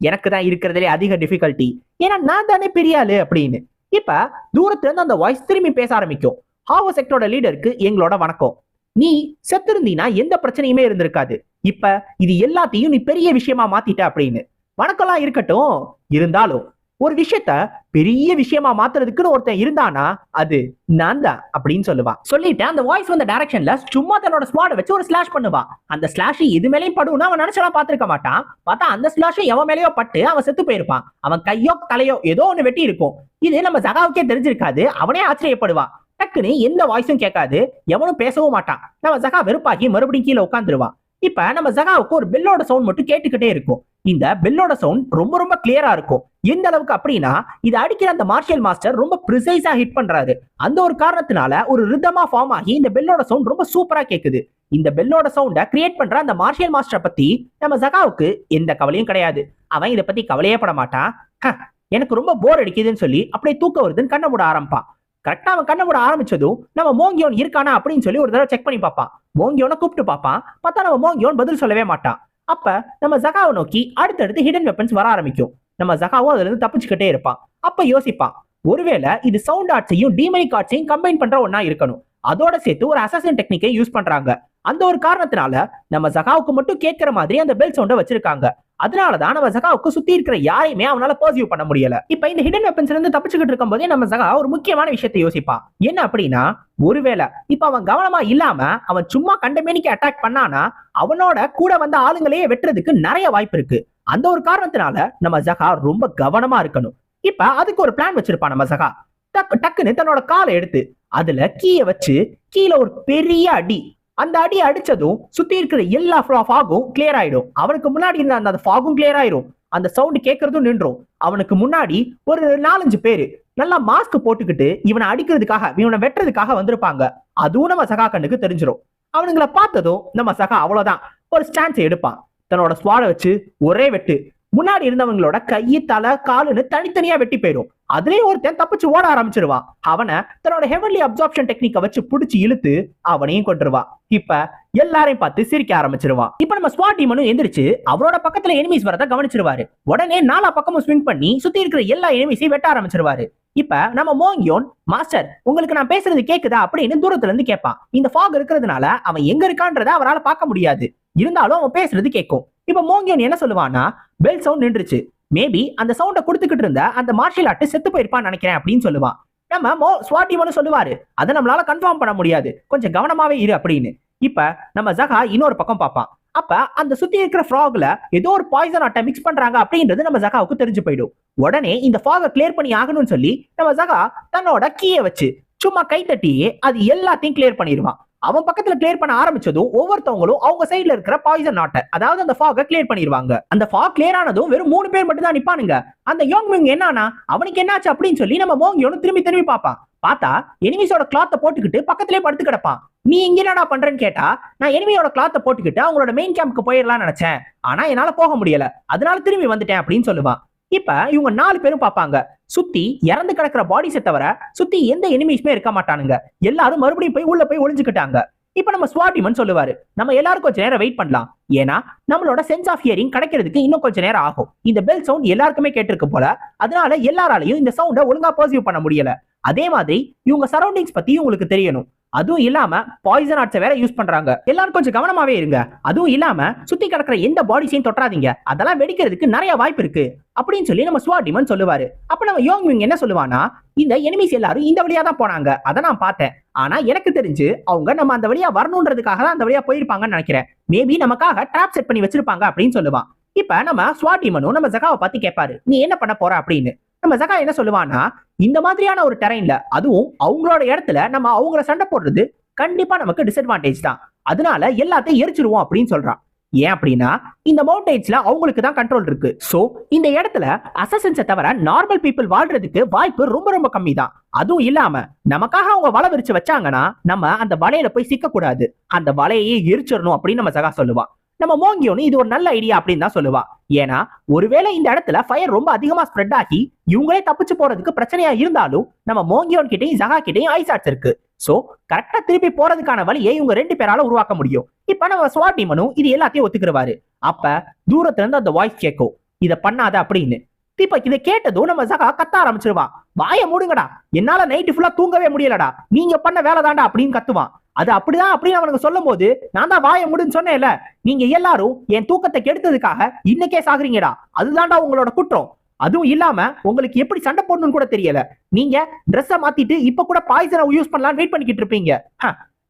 எனக்கு தான் இருக்கிறதுலே அதிக டிஃபிகல்ட்டி ஏன்னா நான் தானே பெரிய ஆளு அப்படின்னு. இப்ப தூரத்துல இருந்து அந்த வாய்ஸ் திரும்பி பேச ஆரம்பிக்கும். ஹாவோ செக்டரோட லீடருக்கு எங்களோட வணக்கம். நீ செத்திருந்தீனா எந்த பிரச்சனையுமே இருந்திருக்காது. இப்ப இது எல்லாத்தையும் நீ பெரிய விஷயமா மாத்திட்ட அப்படின்னு. வணக்கம்லாம் இருக்கட்டும் இருந்தாலும் ஒரு விஷயத்த பெரிய விஷயமா மாத்துறதுக்குன்னு ஒருத்தன் இருந்தானா அது நான் தான் அப்படின்னு சொல்லுவான் சொல்லிட்டு அந்த வாய்ஸ் வந்த டைரக்ஷன்ல சும்மா தன்னோட ஸ்வாட வச்சு ஒரு ஸ்லாஷ் பண்ணுவான் அந்த ஸ்லாஷ் இது மேலேயும் படும்னு அவன் நினைச்சலாம் பார்த்திருக்க மாட்டான். பார்த்தா அந்த ஸ்லாஷும் எவன் மேலேயோ பட்டு அவன் செத்து போயிருப்பான். அவன் கையோ தலையோ ஏதோ ஒண்ணு வெட்டி இருக்கும். இது நம்ம ஜகாவுக்கே தெரிஞ்சிருக்காது. அவனே ஆச்சரியப்படுவான் டக்குன்னு எந்த வாய்ஸும் கேட்காது. எவனும் பேசவும் மாட்டான். நம்ம ஜகா வெறுப்பாக்கி மறுபடியும் கீழே உட்காந்துருவான் இப்ப நம்ம ஜகாவுக்கு ஒரு பெல்லோட சவுண்ட் மட்டும் கேட்டுக்கிட்டே இருக்கும். இந்த பெல்லோட சவுண்ட் ரொம்ப ரொம்ப கிளியரா இருக்கும். எந்த அளவுக்கு அப்படின்னா இது அடிக்கிற அந்த மார்ஷியல் மாஸ்டர் ரொம்ப ப்ரிசைஸா ஹிட் பண்றாரு. அந்த ஒரு காரணத்தினால ஒரு ரிதமா ஃபார்ம் ஆகி இந்த பெல்லோட சவுண்ட் ரொம்ப சூப்பரா கேக்குது. இந்த பெல்லோட சவுண்ட கிரியேட் பண்ற அந்த மார்ஷியல் மாஸ்டரை பத்தி நம்ம ஜகாவுக்கு எந்த கவலையும் கிடையாது. அவன் இதை பத்தி கவலையே பட மாட்டான். "ஹ, எனக்கு ரொம்ப போர் அடிக்குதுன்னு சொல்லி அப்படியே தூக்க வருதுன்னு கண்ண மூட ஆரம்பிப்பான். கரெக்டா அவன் கண்ணை மூட ஆரம்பிச்சதும் நம்ம மோங்கியோன் இருக்கானா அப்படின்னு சொல்லி ஒரு தடவை செக் பண்ணி பார்ப்பான். மோங்கியோனை கூப்பிட்டு பார்ப்பான். பார்த்தா நம்ம மோங்கியோன் பதில் சொல்லவே மாட்டான். அப்ப நம்ம ஜகாவை நோக்கி அடுத்தடுத்து ஹிடன் வெப்பன்ஸ் வர ஆரம்பிக்கும். நம்ம ஜகாவும் அதுல இருந்து தப்பிச்சுக்கிட்டே இருப்பான். அப்ப யோசிப்பான் ஒருவேளை இது சவுண்ட் ஆர்ட்ஸையும் டீமனிக் ஆர்ட்ஸையும் கம்பைன் பண்ற ஒன்னா இருக்கணும். அதோட சேர்த்து ஒரு அசசன் டெக்னிக்கை யூஸ் பண்றாங்க. அந்த ஒரு காரணத்தினால நம்ம ஜகாவுக்கு மட்டும் கேட்கிற மாதிரி அந்த பெல் சவுண்டை வச்சிருக்காங்க. அதனாலதான் நம்ம சகாவுக்கு சுத்தி இருக்கிற யாரையுமே அவனால பர்சியூ பண்ண முடியல. இப்ப இந்த ஹிடன் வெப்பன்ஸ்ல இருந்து தப்பிச்சுக்கிட்டு இருக்கும் போதே நம்ம ஜகா ஒரு முக்கியமான விஷயத்தை யோசிப்பான் என்ன அப்படின்னா ஒருவேளை இப்ப அவன் கவனமா இல்லாம அவன் சும்மா கண்டமேனிக்கு அட்டாக் பண்ணானா அவனோட கூட வந்த ஆளுங்களையே வெட்டுறதுக்கு நிறைய வாய்ப்பு இருக்கு. அந்த ஒரு காரணத்தினால நம்ம ஜகா ரொம்ப கவனமா இருக்கணும். இப்ப அதுக்கு ஒரு பிளான் வச்சிருப்பான் நம்ம ஜகா. டக்கு டக்குன்னு தன்னோட காலை எடுத்து அதுல கீயை வச்சு கீழே ஒரு பெரிய அடி அந்த அடி அடிச்சதும் சுத்தி இருக்கிற எல்லா ஃபாகும் கிளியர் ஆயிடும். அவனுக்கு முன்னாடி இருந்த அந்த ஃபாகும் கிளியர் ஆயிடும் அந்த சவுண்ட் கேட்கறதும் நின்றும். அவனுக்கு முன்னாடி ஒரு நாலஞ்சு பேரு நல்லா மாஸ்க் போட்டுக்கிட்டு இவனை அடிக்கிறதுக்காக இவனை வெட்டுறதுக்காக வந்திருப்பாங்க. அதுவும் நம்ம சகா கண்ணுக்கு தெரிஞ்சிடும் அவனுங்களை பார்த்ததும் நம்ம சகா அவ்வளவுதான். ஒரு ஸ்டான்ஸ் எடுப்பான். தன்னோட ஸ்வாட வச்சு ஒரே வெட்டு. முன்னாடி இருந்தவங்களோட கையை தலை காலுன்னு தனித்தனியா வெட்டி போயிடும் அதுலயும் ஒருத்தன் தப்பிச்சு ஓட ஆரம்பிச்சிருவான் அவனை தன்னோட ஹெவன்லி அப்சார்ப்ஷன் டெக்னிக்கை வச்சு பிடிச்சி இழுத்து அவனையும் கொண்டுருவான் இப்ப எல்லாரையும் பார்த்து சிரிக்க ஆரம்பிச்சிருவான் இப்ப நம்ம ஸ்வாட் டீமனும் எந்திரிச்சு அவரோட பக்கத்துல எனிமீஸ் வரத கவனிச்சிருவாரு. உடனே நாலா பக்கமும் ஸ்விங் பண்ணி சுத்தி இருக்கிற எல்லா எனிமீஸையும் வெட்ட ஆரம்பிச்சிருவாரு. இப்ப நம்ம மோங்கியோன் மாஸ்டர் உங்களுக்கு நான் பேசுறது கேக்குதா? அப்படின்னு தூரத்துல இருந்து கேட்பான் இந்த ஃபாக் இருக்கிறதுனால அவன் எங்க இருக்கான்றத அவரால் பார்க்க முடியாது. இருந்தாலும் அவன் பேசுறது கேட்கும் இப்ப மோங்கியன் என்ன சொல்லுவான்னா பெல் சவுண்ட் நின்றுச்சு. மேபி அந்த சவுண்ட கொடுத்துக்கிட்டு இருந்த அந்த மார்ஷியல் ஆர்ட் செத்து போயிருப்பான்னு நினைக்கிறேன் அப்படின்னு சொல்லுவான். நம்ம மோ ஸ்வாட்டிமனு சொல்லுவாரு. அதை நம்மளால கன்ஃபார்ம் பண்ண முடியாது. கொஞ்சம் கவனமாவே இரு அப்படின்னு. இப்ப நம்ம ஜகா இன்னொரு பக்கம் பார்ப்பான். அப்ப அந்த சுத்தி இருக்கிற ஃப்ராக்ல ஏதோ ஒரு பாய்சன் ஆட்டை மிக்ஸ் பண்றாங்க அப்படின்றது நம்ம ஜகாவுக்கு தெரிஞ்சு போயிடும். உடனே இந்த ஃபாகை கிளியர் பண்ணி ஆகணும்னு சொல்லி நம்ம ஜகா தன்னோட கீயை வச்சு சும்மா கை தட்டியே அது எல்லாத்தையும் கிளியர் பண்ணிடுவான் அவன் பக்கத்துல கிளியர் பண்ண ஆரம்பிச்சதும் ஒவ்வொருத்தவங்களும் அவங்க சைடுல இருக்கிற பாய்சன் நாட்டை அதாவது அந்த ஃபாக கிளியர் பண்ணிடுவாங்க அந்த ஃபாக் கிளியர் ஆனதும் வெறும் மூணு பேர் மட்டும் தான் நிப்பானுங்க. அந்த யோங் மிங் என்னன்னா அவனுக்கு என்னாச்சு அப்படின்னு சொல்லி நம்ம மோங்கியோனு திரும்பி திரும்பி பார்ப்பான். பார்த்தா எனிமிஸோட கிளாத்தை போட்டுக்கிட்டு பக்கத்திலே படுத்து கிடப்பான். நீ இங்க என்னடா பண்றேன்னு கேட்டா நான் எனிமியோட கிளாத்தை போட்டுக்கிட்டு அவங்களோட மெயின் கேம்ப்க்கு போயிடலாம்னு நினைச்சேன். ஆனா என்னால போக முடியல. அதனால திரும்பி வந்துட்டேன் அப்படின்னு சொல்லுவான். இப்ப இவங்க நாலு பேரும் பார்ப்பாங்க. சுத்தி இறந்து கிடக்குற பாடிஸை தவிர சுத்தி எந்த எனிமீஸுமே இருக்க மாட்டானுங்க. எல்லாரும் மறுபடியும் போய் உள்ள போய் ஒளிஞ்சுக்கிட்டாங்க. இப்ப நம்ம ஸ்வாட்டிமன் சொல்லுவாரு. நம்ம எல்லாரும் கொஞ்ச நேரம் வெயிட் பண்ணலாம். ஏன்னா நம்மளோட சென்ஸ் ஆஃப் ஹியரிங் கிடைக்கிறதுக்கு இன்னும் கொஞ்ச நேரம் ஆகும். இந்த பெல் சவுண்ட் எல்லாருக்குமே கேட்டிருக்கு போல. அதனால எல்லாராலையும் இந்த சவுண்டை ஒழுங்கா பர்சீவ் பண்ண முடியல. அதே மாதிரி இவங்க சரௌண்டிங்ஸ் பத்தி உங்களுக்கு தெரியணும். அதுவும் இல்லாம பாய்சன் ஆர்ட்ஸை வேற யூஸ் பண்றாங்க. எல்லாரும் கொஞ்சம் கவனமாவே இருங்க. அதுவும் இல்லாம சுத்தி கிடக்கிற எந்த பாடிஸையும் தொட்டாதீங்க. அதெல்லாம் வெடிக்கிறதுக்கு நிறைய வாய்ப்பு இருக்கு. அப்படின்னு சொல்லி நம்ம சுவா டிமன் சொல்லுவாரு. அப்ப நம்ம யோங் விங் என்ன சொல்லுவானா இந்த எனிமிஸ் எல்லாரும் இந்த வழியா தான் போனாங்க. அதை நான் பார்த்தேன். ஆனா எனக்கு தெரிஞ்சு அவங்க நம்ம அந்த வழியா வரணுன்றதுக்காக தான் அந்த வழியா போயிருப்பாங்கன்னு நினைக்கிறேன். மேபி நமக்காக ட்ராப் செட் பண்ணி வச்சிருப்பாங்க அப்படின்னு சொல்லுவான். இப்ப நம்ம ஸ்வாட்டிமனும் நம்ம ஜகாவை பார்த்து கேட்பாரு நீ என்ன பண்ண போற? அப்படின்னு. நம்ம ஜகா என்ன சொல்லுவான்னா இந்த மாதிரியான ஒரு டெரைன்ல அதுவும் அவங்களோட இடத்துல நம்ம அவங்கள சண்டை போடுறது கண்டிப்பா நமக்கு டிஸ்அட்வான்டேஜ் தான். அதனால எல்லாத்தையும் எரிச்சிருவோம் அப்படின்னு சொல்றான். ஏன் அப்படின்னா இந்த மவுண்டேஜ்ல அவங்களுக்கு தான் கண்ட்ரோல் இருக்கு. சோ இந்த இடத்துல அசசன்ஸை தவிர நார்மல் பீப்புள் வாழ்றதுக்கு வாய்ப்பு ரொம்ப ரொம்ப கம்மி தான். அதுவும் இல்லாம நமக்காக அவங்க வலை விரிச்சு வச்சாங்கன்னா நம்ம அந்த வலையில போய் சிக்க கூடாது அந்த வலையை எரிச்சிடணும் அப்படின்னு நம்ம சகா சொல்லுவான். நம்ம மோங்கியோன்னு இது ஒரு நல்ல ஐடியா அப்படின்னு தான் சொல்லுவா. ஏன்னா ஒருவேளை இந்த இடத்துல ஃபயர் ரொம்ப அதிகமா ஸ்ப்ரெட் ஆகி இவங்களே தப்பிச்சு போறதுக்கு பிரச்சனையா இருந்தாலும் நம்ம மோங்கியோன் கிட்டையும் ஜகா கிட்டையும் ஐசாட்ஸ் இருக்கு. சோ கரெக்டா திருப்பி போறதுக்கான வழியை இவங்க ரெண்டு பேரால உருவாக்க முடியும். இப்ப நம்ம சுவாட்டிமனும் இது எல்லாத்தையும் ஒத்துக்கிறவாரு அப்ப தூரத்துல இருந்து அந்த வாய்ஸ் கேட்கும் இத பண்ணாத அப்படின்னு. இப்ப இதை கேட்டதும் நம்ம சகா கத்த ஆரம்பிச்சிருவா. வாய மூடுங்கடா. என்னால நைட்டு ஃபுல்லா தூங்கவே முடியலடா. நீங்க பண்ண வேலை தாண்டா அப்படின்னு கத்துவான். அது அப்படிதான் அப்படின்னு அவனுக்கு சொல்லும் போது நான் தான் வாய முடின்னு சொன்னேன்ல. நீங்க எல்லாரும் என் தூக்கத்தை கெடுத்ததுக்காக இன்னைக்கே சாகுறீங்கடா. அதுதான்டா உங்களோட குற்றம். அதுவும் இல்லாம உங்களுக்கு எப்படி சண்டை போடணும்னு கூட தெரியல. நீங்க ட்ரெஸ்ஸை மாத்திட்டு இப்ப கூட பாய்சனை யூஸ் பண்ணலாம் வெயிட் பண்ணிக்கிட்டு இருப்பீங்க.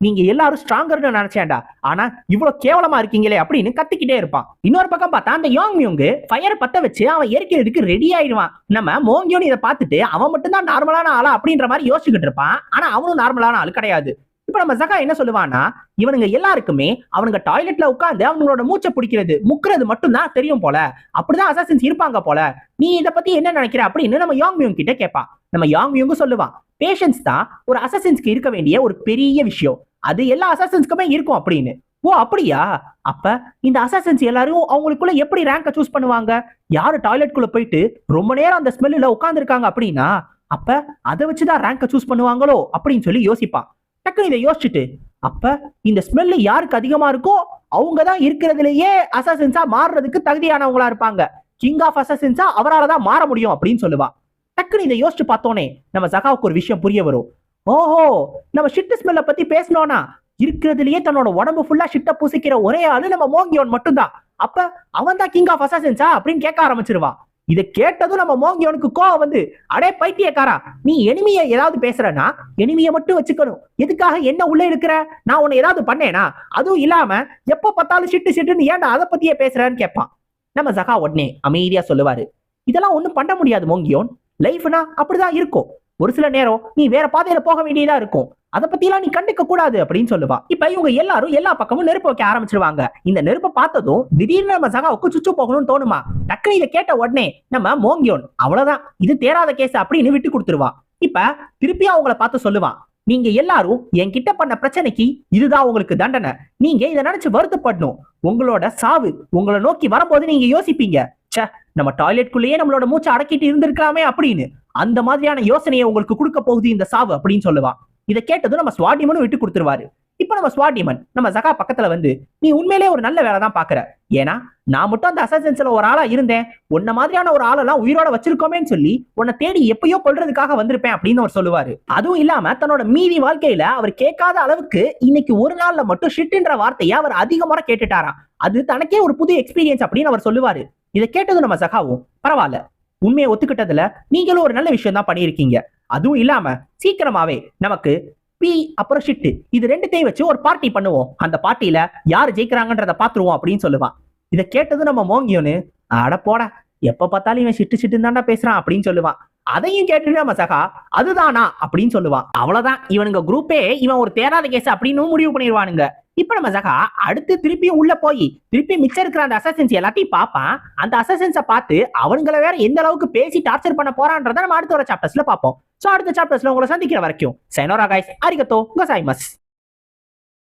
நீங்க எல்லாரும் ஸ்ட்ராங்கர்னு நினைச்சேன்டா. ஆனா இவ்வளவு கேவலமா இருக்கீங்களே அப்படின்னு கத்திக்கிட்டே இருப்பான். இன்னொரு பக்கம் பார்த்தா அந்த யோங் மியோங்கு ஃபயர் பத்த வச்சு அவன் எரிக்கிறதுக்கு ரெடி ஆயிடுவான். நம்ம மோங்கியோன்னு இதை பார்த்துட்டு அவன் மட்டும்தான் நார்மலான ஆளா அப்படின்ற மாதிரி யோசிச்சுக்கிட்டு இருப்பான். ஆனா அவனும் நார்மலான ஆள் கிடையாது. இப்ப நம்ம ஜகா என்ன சொல்லுவான்னா இவனுங்க எல்லாருக்குமே அவனுங்க டாய்லெட்ல உட்காந்து அவங்களோட மூச்சை பிடிக்கிறது முக்கிறது மட்டும்தான் தெரியும் போல. அப்படிதான் அசாசின்ஸ் இருப்பாங்க போல. நீ இத பத்தி என்ன நினைக்கிற அப்படின்னு நம்ம யாங் மியூங் கிட்ட கேட்பான் நம்ம யாங் மியோங்க சொல்லுவான் பேஷன்ஸ் தான் ஒரு அசசின்ஸ்க்கு இருக்க வேண்டிய ஒரு பெரிய விஷயம். அது எல்லா அசசின்ஸ்க்குமே இருக்கும் அப்படின்னு. ஓ அப்படியா? அப்ப இந்த அசாசன்ஸ் எல்லாரும் அவங்களுக்குள்ள எப்படி ரேங்கை சூஸ் பண்ணுவாங்க? யாரு டாய்லெட் குள்ள போயிட்டு ரொம்ப நேரம் அந்த ஸ்மெல்ல உட்கார்ந்துருக்காங்க அப்படின்னா அப்ப அதை வச்சுதான் ரேங்கை சூஸ் பண்ணுவாங்களோ அப்படின்னு சொல்லி யோசிப்பான் டக்குனு இதை யோசிச்சுட்டு அப்ப இந்த ஸ்மெல் யாருக்கு அதிகமா இருக்கோ அவங்க தான் இருக்கிறதுலயே அசாசின்ஸா மாறுறதுக்கு தகுதியானவங்களா இருப்பாங்க. கிங் ஆஃப் அசாசின்ஸா அவரால் தான் மாற முடியும் அப்படின்னு சொல்லுவா. டக்குனு இதை யோசிச்சு பார்த்தோனே நம்ம சகாவுக்கு ஒரு விஷயம் புரிய வரும். ஓஹோ நம்ம ஷிட் ஸ்மெல்ல பத்தி பேசணும்னா இருக்கிறதுலயே தன்னோட உடம்பு ஃபுல்லா ஷிட்ட பூசிக்கிற ஒரே ஆளு நம்ம மோங்கியோன் மட்டும்தான். அப்ப அவன் தான் கிங் ஆஃப் அசாசின்ஸா அப்படின்னு கேட்க ஆரம்பிச்சிருவான் இதை கேட்டதும் நம்ம மோங்கியவனுக்கு கோவம் வந்து அடே பைத்தியக்காரா நீ எனிமிய ஏதாவது பேசுறனா எனிமிய மட்டும் வச்சுக்கணும். எதுக்காக என்ன உள்ள இருக்கிற? நான் உன்னை ஏதாவது பண்ணேனா? அதுவும் இல்லாம எப்ப பார்த்தாலும் சிட்டு ஷிட்டுன்னு ஏன்டா அதை பத்தியே பேசுறேன்னு கேட்பான். நம்ம சகா உடனே அமைதியா சொல்லுவாரு. இதெல்லாம் ஒண்ணும் பண்ண முடியாது மோங்கியோன் லைஃப்னா அப்படிதான் இருக்கும். ஒரு சில நேரம் நீ வேற பாதையில போக வேண்டியதா இருக்கும். அதை பத்திலாம் நீ கண்டுக்க கூடாது அப்படின்னு சொல்லுவா. இப்ப இவங்க எல்லாரும் எல்லா பக்கமும் நெருப்பு வைக்க ஆரம்பிச்சிருவாங்க. இந்த நெருப்பை பார்த்ததும் திடீர்னு நம்ம சகாவுக்கு சுச்சு போகணும்னு தோணுமா? டக்குனு இதை கேட்ட உடனே நம்ம மோங்கியோன். அவ்வளவுதான். இது தேராத கேஸ் அப்படின்னு விட்டு கொடுத்துருவா. இப்ப திருப்பியும் அவங்கள பார்த்து சொல்லுவான் நீங்க எல்லாரும் என்கிட்ட பண்ண பிரச்சனைக்கு இதுதான் உங்களுக்கு தண்டனை. நீங்க இதை நினைச்சு வருத்தப்படணும். உங்களோட சாவு உங்களை நோக்கி வரும்போது நீங்க யோசிப்பீங்க. ச்சே நம்ம டாய்லெட்குள்ளேயே நம்மளோட மூச்சை அடக்கிட்டு இருந்திருக்கலாமே அப்படின்னு. அந்த மாதிரியான யோசனையை உங்களுக்கு கொடுக்க போகுது இந்த சாவு அப்படின்னு சொல்லுவான் இதை கேட்டதும் நம்ம சுவாட்டிமனும் விட்டு கொடுத்துருவாரு. இப்ப நம்ம சுவாட்டிமன் நம்ம சகா பக்கத்துல வந்து நீ உண்மையிலே ஒரு நல்ல வேலை தான் பாக்குற. ஏன்னா நான் மட்டும் அந்த அசசன்ஸ்ல ஒரு ஆளா இருந்தேன். உன்ன மாதிரியான ஒரு ஆளெல்லாம் உயிரோட வச்சிருக்கோமேன்னு சொல்லி உன்னை தேடி எப்பயோ கொள்றதுக்காக வந்திருப்பேன் அப்படின்னு அவர் சொல்லுவாரு. அதுவும் இல்லாம தன்னோட மீதி வாழ்க்கையில அவர் கேட்காத அளவுக்கு இன்னைக்கு ஒரு நாள்ல மட்டும் ஷிட்ன்ற வார்த்தையை அவர் அதிகமாக முறை கேட்டுட்டாராம். அது தனக்கே ஒரு புது எக்ஸ்பீரியன்ஸ் அப்படின்னு அவர் சொல்லுவாரு. இதை கேட்டதும் நம்ம சகாவும் பரவாயில்ல. உண்மையை ஒத்துக்கிட்டதுல நீங்களும் ஒரு நல்ல விஷயம் தான் பண்ணியிருக்கீங்க. அதுவும் இல்லாம சீக்கிரமாவே நமக்கு பி அப்புறம் ஷிட்டு இது ரெண்டுத்தையும் வச்சு ஒரு பார்ட்டி பண்ணுவோம். அந்த பார்ட்டியில யார் ஜெயிக்கிறாங்கன்றத பாத்துருவோம் அப்படின்னு சொல்லுவான். இதை கேட்டதும் நம்ம மோங்கியோன்னு அட போட எப்ப பார்த்தாலும் இவன் ஷிட்டு ஷிட்டு தாண்டா பேசுறான் அப்படின்னு சொல்லுவான். அதையும் கேட்டுட்டு நம்ம சகா அதுதானா? அப்படின்னு சொல்லுவான். அவ்வளவுதான். இவனுங்க குரூப்பே இவன் ஒரு தேராத கேஸ் அப்படின்னு முடிவு பண்ணிடுவானுங்க. இப்ப நம்ம ஜகா அடுத்து திருப்பியும் உள்ள போய் திருப்பி மிச்சம் இருக்கிற அந்த அசசன்ஸ் எல்லாத்தையும் பார்ப்பான். அந்த அசசன்ஸை பார்த்து அவங்கள வேற எந்த அளவுக்கு பேசி டார்ச்சர் பண்ண போறான்றதை நம்ம அடுத்த ஒரு சாப்டர்ஸ்ல பார்ப்போம். சோ அடுத்த சாப்டர்ஸ்ல உங்களை சந்திக்கிற வரைக்கும் சைனோரா காய்ஸ் அரிகத்தோ உங்க சாய்மஸ்